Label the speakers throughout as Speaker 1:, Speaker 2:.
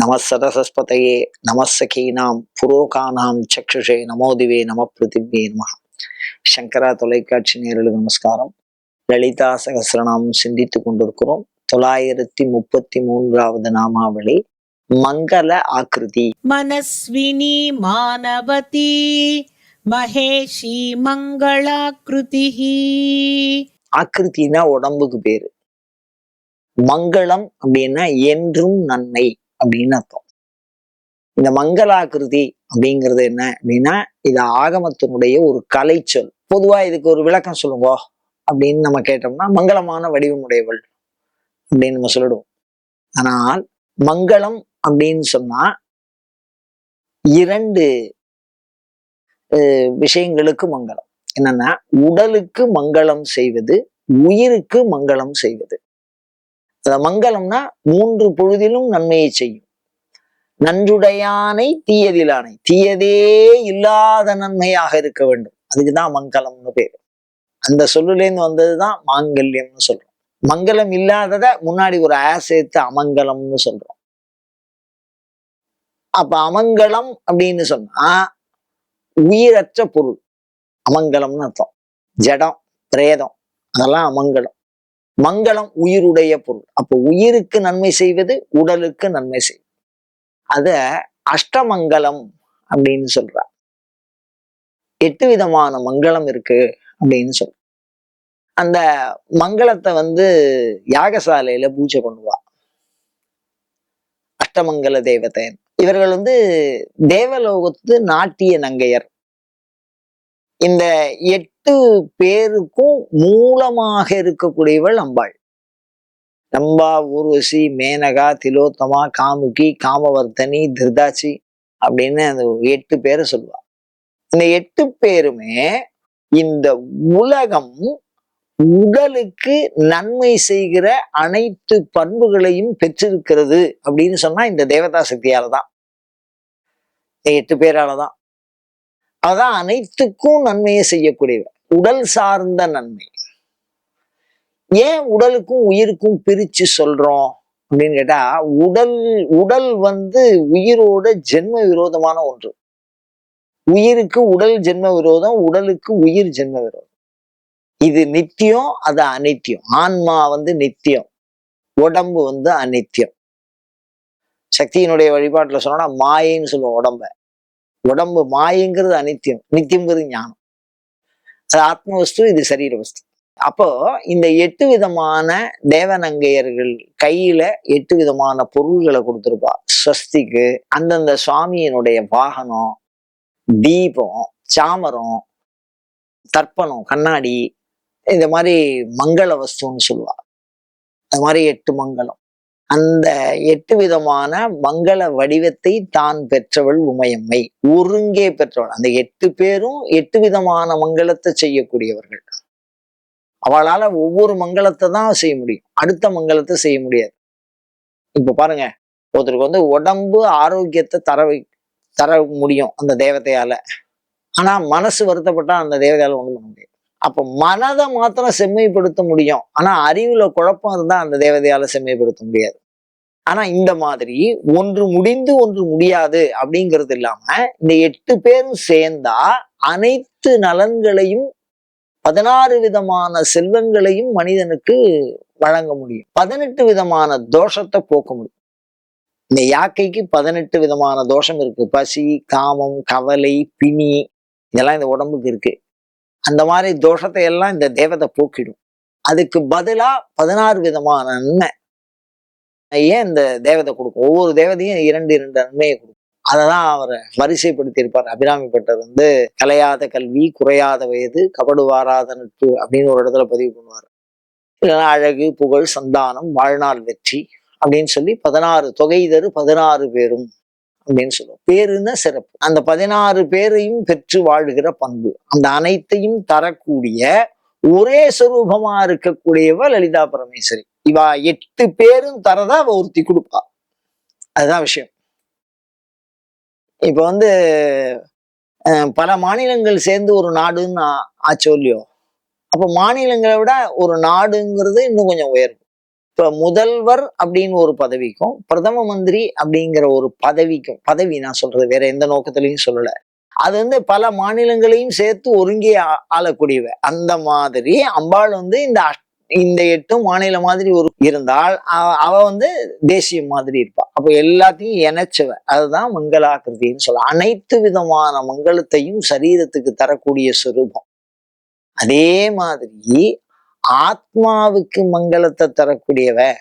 Speaker 1: நமசதசஸ்பதையே நமசகீனாம் புரோகானாம் சக்ஷுஷே நமோதிவே நம பிருத்திவே நம. சங்கரா தொலைக்காட்சி நேரலுக்கு நமஸ்காரம். லலிதா சகசிரநாமம் சிந்தித்து கொண்டிருக்கிறோம். தொள்ளாயிரத்தி முப்பத்தி மூன்றாவது நாமாவளி மங்கள ஆக்கிருதி
Speaker 2: மனஸ்வினி மாணவதி மகேஷி மங்களாக்கிருதி
Speaker 1: ஆக்கிருத்தினா உடம்புக்கு பேரு. மங்களம் அப்படின்னா என்றும் நன்மை. அப்படின்னு அர்த்தம். இந்த மங்களாகிருதி அப்படிங்கிறது என்ன அப்படின்னா இது ஆகமத்தினுடைய ஒரு கலைச்சொல். பொதுவா இதுக்கு ஒரு விளக்கம் சொல்லுங்க அப்படின்னு நம்ம கேட்டோம்னா மங்களமான வடிவமுடையவள் அப்படின்னு நம்ம சொல்லிடுவோம். ஆனால் மங்களம் அப்படின்னு சொன்னா இரண்டு விஷயங்களுக்கு மங்களம். என்னன்னா உடலுக்கு மங்களம் செய்வது உயிருக்கு மங்களம் செய்வது. மங்களம்னா மூன்று பொழுதிலும் நன்மையை செய்யும். நன்றுடையானை தீயதிலானை. தீயதே இல்லாத நன்மையாக இருக்க வேண்டும். அதுக்குதான் மங்களம்னு பேர். அந்த சொல்லுலேருந்து வந்ததுதான் மாங்கல்யம்னு சொல்றோம். மங்களம் இல்லாதத முன்னாடி ஒரு ஆ சேர்த்து அமங்கலம்னு சொல்றோம். அப்ப அமங்கலம் அப்படின்னு சொன்னா உயிரற்ற பொருள். அமங்கலம்னு அர்த்தம். ஜடம் பிரேதம் அதெல்லாம் அமங்கலம். மங்களம் உயிருடைய பொருள். அப்போ உயிருக்கு நன்மை செய்வது உடலுக்கு நன்மை செய்வது. அத அஷ்டமங்கலம் அப்படின்னு சொல்றா எட்டு விதமான மங்களம் இருக்கு அப்படின்னு சொல்ற அந்த மங்களத்தை வந்து யாகசாலையில பூஜை பண்ணுவா. அஷ்டமங்கல தேவதை இவர்கள் வந்து தேவலோகத்து நாட்டிய நங்கையர். இந்த எட்டு பேருக்கும் மூலமாக இருக்கக்கூடியவள் அம்பாள். நம்பா ஊர்வசி மேனகா திலோத்தமா காமுகி காமவர்த்தனி திருதாச்சி அப்படின்னு அந்த எட்டு பேரை சொல்லுவா. இந்த எட்டு பேருமே இந்த உலகம் உடலுக்கு நன்மை செய்கிற அனைத்து பண்புகளையும் பெற்றிருக்கிறது அப்படின்னு சொன்னா இந்த தேவதா சக்தியால தான் இந்த எட்டு பேரால தான் அதான் அனைத்துக்கும் நன்மையை செய்யக்கூடியவர் உடல் சார்ந்த நன்மை. ஏன் உடலுக்கும் உயிருக்கும் பிரிச்சு சொல்றோம்? அப்படின்னு கேட்டா உடல் உடல் வந்து உயிரோட ஜென்ம விரோதமான ஒன்று. உயிருக்கு உடல் ஜென்ம விரோதம் உடலுக்கு உயிர் ஜென்ம விரோதம். இது நித்தியம் அது அனித்தியம். ஆன்மா வந்து நித்தியம். உடம்பு வந்து அனித்தியம். சக்தியினுடைய வழிபாட்டுல சொன்னோம்னா மாயைன்னு சொல்லுவோம் உடம்ப. உடம்பு மாயங்கிறது அனித்தியம். நித்தியங்கிறது ஞானம். அது ஆத்ம வஸ்து இது சரீர வஸ்து அப்போ இந்த எட்டு விதமான தேவநங்கையர்கள் கையில எட்டு விதமான பொருள்களை கொடுத்துருப்பா. ஸ்வஸ்திக்கு அந்தந்த சுவாமியினுடைய வாகனம் தீபம் சாமரம் தர்ப்பணம் கண்ணாடி இந்த மாதிரி மங்கள வஸ்துன்னு சொல்லுவா. அது மாதிரி எட்டு மங்களம். அந்த எட்டு விதமான மங்கள வடிவத்தை தான் பெற்றவள் உமையம்மை. ஒருங்கே பெற்றவள். அந்த எட்டு பேரும் எட்டு விதமான மங்களத்தை செய்யக்கூடியவர்கள். அவளால ஒவ்வொரு மங்களத்தை தான் செய்ய முடியும். அடுத்த மங்களத்தை செய்ய முடியாது. இப்ப பாருங்க. ஒருத்தருக்கு வந்து உடம்பு ஆரோக்கியத்தை தர வை தர முடியும் அந்த தேவதையால. ஆனா மனசு வருத்தப்பட்டா அந்த தேவதையால ஒண்ணும் பண்ண முடியாது. அப்ப மனதை மாத்திரம் செம்மைப்படுத்த முடியும். ஆனா அறிவுல குழப்பம் இருந்தா அந்த தேவதையால செம்மைப்படுத்த முடியாது. ஆனா இந்த மாதிரி ஒன்று முடிந்து ஒன்று முடியாது அப்படிங்கிறது இல்லாம இந்த எட்டு பேரும் சேர்ந்தா அனைத்து நலன்களையும் பதினாறு விதமான செல்வங்களையும் மனிதனுக்கு வழங்க முடியும். பதினெட்டு விதமான தோஷத்தை போக்க முடியும். இந்த யாக்கைக்கு பதினெட்டு விதமான தோஷம் இருக்கு. பசி காமம் கவலை பிணி இதெல்லாம் இந்த உடம்புக்கு இருக்கு. அந்த மாதிரி தோஷத்தை எல்லாம் இந்த தேவதை போக்கிடும். அதுக்கு பதிலா பதினாறு விதமான நன்மை. ஏன் இந்த தேவதை கொடுக்கும்? ஒவ்வொரு தேவதையும் இரண்டு இரண்டு நன்மையை கொடுக்கும். அதை தான் அவர் வரிசைப்படுத்தி இருப்பார் வந்து கலையாத கல்வி குறையாத வயது கபடு வாராத நட்பு அப்படின்னு ஒரு இடத்துல பதிவு பண்ணுவார். இல்லைன்னா அழகு புகழ் சந்தானம் வாழ்நாள் வெற்றி அப்படின்னு சொல்லி பதினாறு தொகை தரு பதினாறு பேரும் அப்படின்னு சொல்லுவோம் பேருன்னா சிறப்பு. அந்த பதினாறு பேரையும் பெற்று வாழ்கிற பண்பு. அந்த அனைத்தையும் தரக்கூடிய ஒரே சுரூபமா இருக்கக்கூடியவ லலிதா பரமேஸ்வரி. இவா எட்டு பேரும் தரதா அவ ஒருத்தி கொடுப்பா. அதுதான் விஷயம். இப்ப வந்து பல மாநிலங்கள் சேர்ந்து ஒரு நாடுன்னு ஆ- ஆச்சோ இல்லையோ அப்ப மாநிலங்களை விட ஒரு நாடுங்கிறது இன்னும் கொஞ்சம் உயரும் இப்ப முதல்வர் அப்படின்னு ஒரு பதவிக்கும் பிரதம மந்திரி அப்படிங்கிற ஒரு பதவிக்கும் பதவி நான் சொல்றது வேற எந்த நோக்கத்திலையும் சொல்லல. அது வந்து பல மாநிலங்களையும் சேர்த்து ஒருங்கே ஆளக்கூடியவ. அந்த மாதிரி அம்பாள் வந்து இந்த இந்த எட்டும் மாநில மாதிரி ஒரு இருந்தால் அவ- அவ வந்து தேசியம் மாதிரி இருப்பா. அப்ப எல்லாத்தையும் இணைச்சவ அதுதான் மங்களாக்கிருதின்னு சொல்ல அனைத்து விதமான மங்களத்தையும் சரீரத்துக்கு தரக்கூடிய சுரூபம். அதே மாதிரி ஆத்மாவுக்கு மங்களத்தை தரக்கூடியவ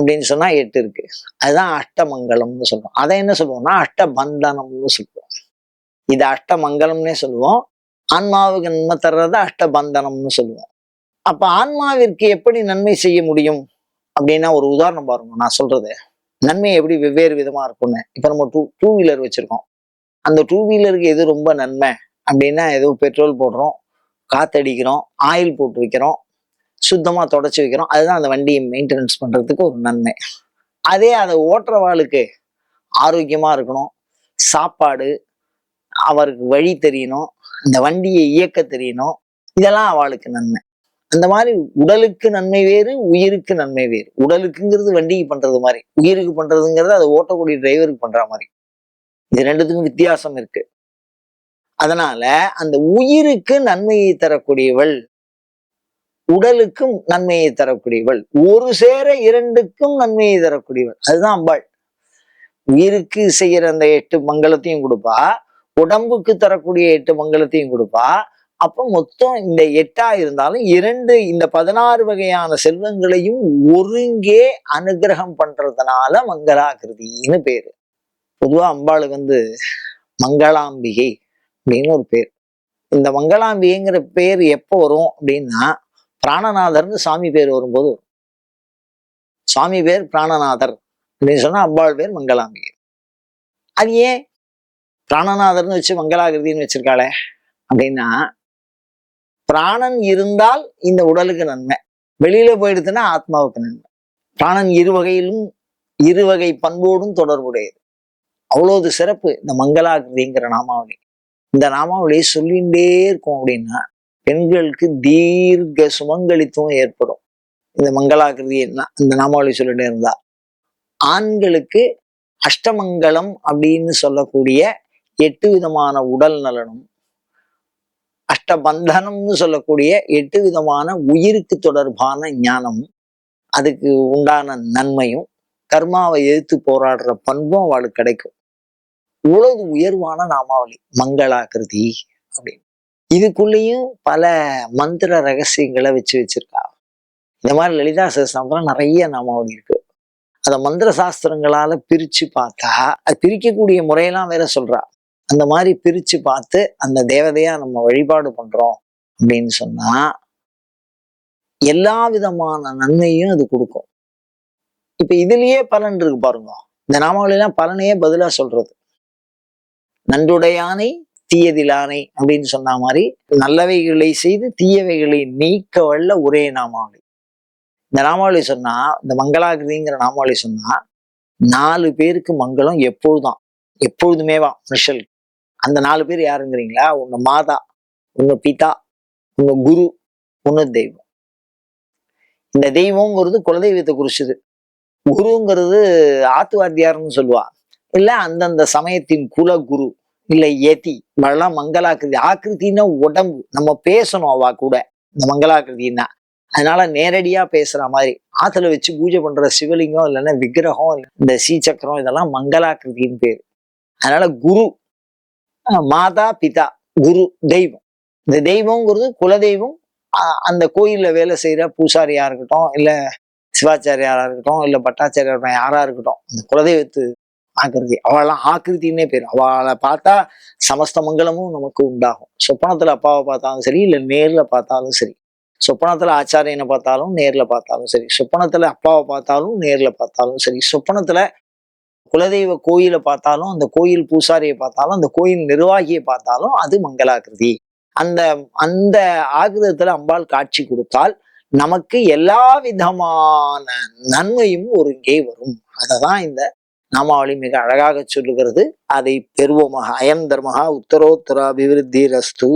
Speaker 1: அப்படின்னு சொன்னா எட்டு இருக்கு. அதுதான் அஷ்டமங்கலம்னு சொல்லுவோம். அதை என்ன சொல்லுவோம்னா அஷ்டபந்தனம்னு சொல்லுவோம். இது அஷ்டமங்கலம்னே சொல்லுவோம். ஆன்மாவுக்கு நன்மை தர்றத அஷ்டபந்தனம்னு சொல்லுவோம். அப்ப ஆன்மாவிற்கு எப்படி நன்மை செய்ய முடியும்? அப்படின்னா ஒரு உதாரணம் பாருங்க நான் சொல்றது. நன்மை எப்படி வெவ்வேறு விதமா இருக்கும்னு. இப்ப நம்ம டூ டூ வீலர் வச்சிருக்கோம். அந்த டூ வீலருக்கு எது ரொம்ப நன்மை? அப்படின்னா ஏதோ பெட்ரோல் போடுறோம் காத்தடிக்கிறோம் ஆயில் போட்டு வைக்கிறோம் சுத்தமா தொடச்சி வைக்கிறோம். அதுதான் அந்த வண்டியை மெயின்டெனன்ஸ் பண்றதுக்கு ஒரு நன்மை. அதே அதை ஓட்டுறவாளுக்கு ஆரோக்கியமா இருக்கணும். சாப்பாடு அவருக்கு வழி தெரியணும். அந்த வண்டியை இயக்க தெரியணும். இதெல்லாம் அவளுக்கு நன்மை. அந்த மாதிரி உடலுக்கு நன்மை வேறு உயிருக்கு நன்மை வேறு. உடலுக்குங்கிறது வண்டிக்கு பண்றது மாதிரி. உயிருக்கு பண்றதுங்கிறது அதை ஓட்டக்கூடிய டிரைவருக்கு பண்ற மாதிரி. இது ரெண்டுத்துக்கும் வித்தியாசம் இருக்கு. அதனால அந்த உயிருக்கு நன்மையை தரக்கூடியவள் உடலுக்கும் நன்மையை தரக்கூடியவள் ஒரு சேர இரண்டுக்கும் நன்மையை தரக்கூடியவள். அதுதான் அம்பாள். உயிருக்கு செய்யற அந்த எட்டு மங்களத்தையும் கொடுப்பா உடம்புக்கு தரக்கூடிய எட்டு மங்களத்தையும் கொடுப்பா அப்ப மொத்தம் இந்த எட்டா இருந்தாலும் இரண்டு இந்த பதினாறு வகையான செல்வங்களையும் ஒருங்கே அனுகிரகம் பண்றதுனால மங்களாகிருதின்னு பேரு. பொதுவா அம்பாளுக்கு வந்து மங்களாம்பிகை அப்படின்னு ஒரு பேர். இந்த மங்களாம்பிகைங்கிற பேர் எப்போ வரும் அப்படின்னா பிராணநாதர்னு சாமி பேர் வரும்போது வரும். சுவாமி பேர் பிராணநாதர் அப்படின்னு சொன்னா அம்பாள் பேர் மங்களாம்பிகை. அது ஏன்? பிராணநாதர்னு வச்சு மங்களாகிருதின்னு வச்சிருக்காளே அப்படின்னா பிராணன் இருந்தால் இந்த உடலுக்கு நன்மை. வெளியில போயிடுதுன்னா ஆத்மாவுக்கு நன்மை. பிராணன் இரு வகையிலும் இரு வகை பண்போடும் தொடர்புடையது. அவ்வளவு சிறப்பு இந்த மங்களாகிருதிங்கிற நாமாவளி. இந்த நாமாவளியை சொல்லிகிட்டே இருக்கும் அப்படின்னா பெண்களுக்கு தீர்க்க சுமங்கலித்துவம் ஏற்படும். இந்த மங்களாகிருதி என்ன இந்த நாமாவளி சொல்லிட்டே இருந்தா. ஆண்களுக்கு அஷ்டமங்கலம் அப்படின்னு சொல்லக்கூடிய எட்டு விதமான உடல் நலனும் அஷ்டபந்தனம்னு சொல்லக்கூடிய எட்டு விதமான உயிருக்கு தொடர்பான ஞானமும் அதுக்கு உண்டான நன்மையும் கர்மாவை எதிர்த்து போராடுற பண்பும் அவளுக்கு கிடைக்கும். இவ்வளவு உயர்வான நாமாவளி மங்களாகிருதி அப்படின்னு. இதுக்குள்ளேயும் பல மந்திர ரகசியங்களை வச்சு வச்சிருக்கா. இந்த மாதிரி லலிதா சகஸ்திரம் நிறைய நாமாவளி இருக்கு. அதை மந்திர சாஸ்திரங்களால பிரிச்சு பார்த்தா அது பிரிக்கக்கூடிய முறையெல்லாம் வேற சொல்றா. அந்த மாதிரி பிரிச்சு பார்த்து அந்த தேவதையா நம்ம வழிபாடு பண்றோம் அப்படின்னு சொன்னா எல்லா விதமான நன்மையும் அது கொடுக்கும். இப்ப இதுலயே பலன் இருக்கு பாருங்க. இந்த நாமாவளிலாம் பலனையே பதிலா சொல்றது. நன்றுடையானை தீயதிலானை அப்படின்னு சொன்ன மாதிரி நல்லவைகளை செய்து தீயவைகளை நீக்க வல்ல ஒரே நாமாவளி. இந்த நாமாவளி சொன்னா இந்த மங்களாகிருதிங்கிற நாமாவளி சொன்னா நாலு பேருக்கு மங்களம் எப்பொழுதான் எப்பொழுதுமேவா மிஷல். அந்த நாலு பேர் யாருங்கிறீங்களா? உங்க மாதா உங்க பிதா உங்க குரு உங்க தெய்வம். இந்த தெய்வங்கிறது குலதெய்வத்தை குறிச்சுது. குருங்கிறது ஆத்துவாத்தியார்னு சொல்லுவா. இல்ல அந்தந்த சமயத்தின் குல குரு இல்ல ஏத்தி இவெல்லாம் மங்களாக்கிருதி. ஆக்கிருத்தின்னா உடம்பு. நம்ம பேசணும் அவா கூட. இந்த மங்களாக்கிருத்தின்னா. அதனால நேரடியா பேசுற மாதிரி. ஆத்துல வச்சு பூஜை பண்ற சிவலிங்கம் இல்லைன்னா விக்கிரகம் இல்ல இந்த சீச்சக்கரம் இதெல்லாம் மங்களாக்கிருத்தின்னு பேரு. அதனால குரு மாதா பிதா குரு தெய்வம். இந்த தெய்வம்ங்கிறது குலதெய்வம். அந்த கோயில்ல வேலை செய்யற பூசாரியா இருக்கட்டும் இல்லை சிவாச்சாரியாரா இருக்கட்டும் இல்ல பட்டாச்சாரியா யாரா இருக்கட்டும் அந்த குலதெய்வத்து ஆக்கிருதி. அவளெல்லாம் ஆக்கிருத்தின்னே பேர். அவளை பார்த்தா சமஸ்த மங்களமும் நமக்கு உண்டாகும். சொப்பனத்துல அப்பாவை பார்த்தாலும் சரி இல்லை நேர்ல பார்த்தாலும் சரி. சொப்பனத்துல ஆச்சாரியனை பார்த்தாலும் நேர்ல பார்த்தாலும் சரி. சொப்பனத்துல அப்பாவை பார்த்தாலும் நேரில் பார்த்தாலும் சரி. சொப்பனத்துல குலதெய்வ கோயிலை பார்த்தாலும் அந்த கோயில் பூசாரியை பார்த்தாலும் அந்த கோயில் நிர்வாகியை பார்த்தாலும் அது மங்களாகிருதி. அந்த அந்த ஆகிரதத்தில் அம்பாள் காட்சி கொடுத்தால் நமக்கு எல்லா விதமான நன்மையும் ஒருங்கே வரும். அததான் இந்த நாமாவளி மிக அழகாக சொல்லுகிறது. அதை பெறுவோமாக. அயம் தர்மகா உத்தரோத்தர அபிவிருத்தி ரஸ்து